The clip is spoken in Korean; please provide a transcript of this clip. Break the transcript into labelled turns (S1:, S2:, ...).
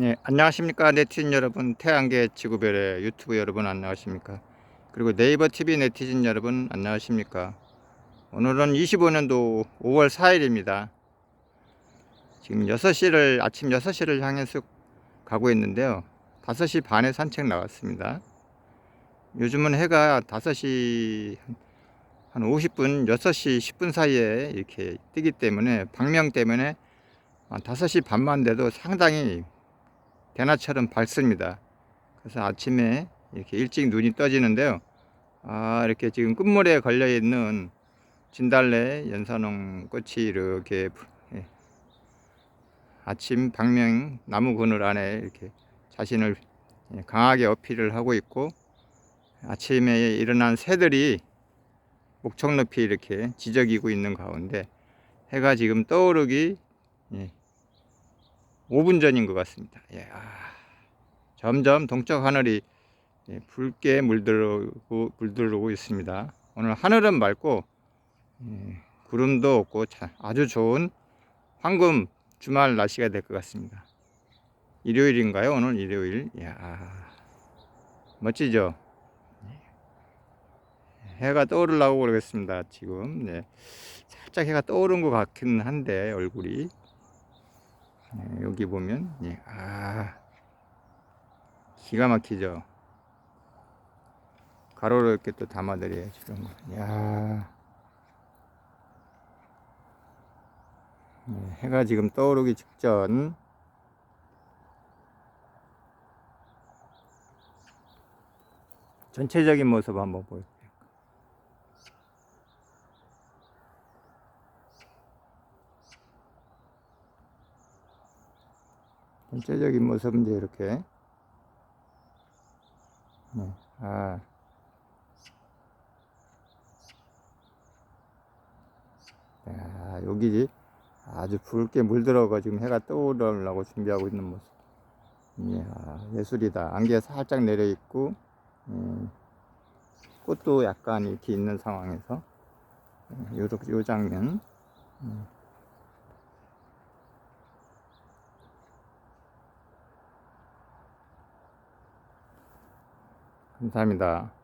S1: 네, 안녕하십니까 네티즌 여러분, 태양계 지구별의 유튜브 여러분 안녕하십니까? 그리고 네이버 TV 네티즌 여러분 안녕하십니까? 오늘은 25년도 5월 4일입니다. 지금 6시를 아침 6시를 향해서 가고 있는데요. 5시 반에 산책 나왔습니다. 요즘은 해가 5시 한 50분, 6시 10분 사이에 이렇게 뜨기 때문에 방명 때문에 한 5시 반만 돼도 상당히 대낮처럼 밝습니다. 그래서 아침에 이렇게 일찍 눈이 떠지는데요. 아, 이렇게 지금 끝물에 걸려 있는 진달래 연산홍 꽃이 이렇게 부- 예. 아침 방명 나무 그늘 안에 이렇게 자신을 예, 강하게 어필을 하고 있고 아침에 일어난 새들이 목청 높이 이렇게 지저귀고 있는 가운데 해가 지금 떠오르기 예, 5분 전인 것 같습니다. 예, 아, 점점 동쪽 하늘이 예, 붉게 물들어오고, 물들어오고 있습니다. 오늘 하늘은 맑고 예, 구름도 없고 자, 아주 좋은 황금 주말 날씨가 될 것 같습니다. 일요일인가요? 오늘 일요일. 야 멋지죠? 예. 해가 떠오르려고 그러겠습니다. 지금 네. 살짝 해가 떠오른 것 같긴 한데 얼굴이 네, 여기 보면 예, 아 기가 막히죠. 가로로 이렇게 또 담아드려야지 이런 거. 야 예, 해가 지금 떠오르기 직전 전체적인 모습 한번 보여드릴게요. 전체적인 모습은 이제 이렇게 네. 아. 야, 여기 아주 붉게 물들어가 지금 해가 떠오르려고 준비하고 있는 모습. 이야, 예술이다. 안개가 살짝 내려 있고, 음, 꽃도 약간 이렇게 있는 상황에서, 요, 요 장면. 음. 감사합니다.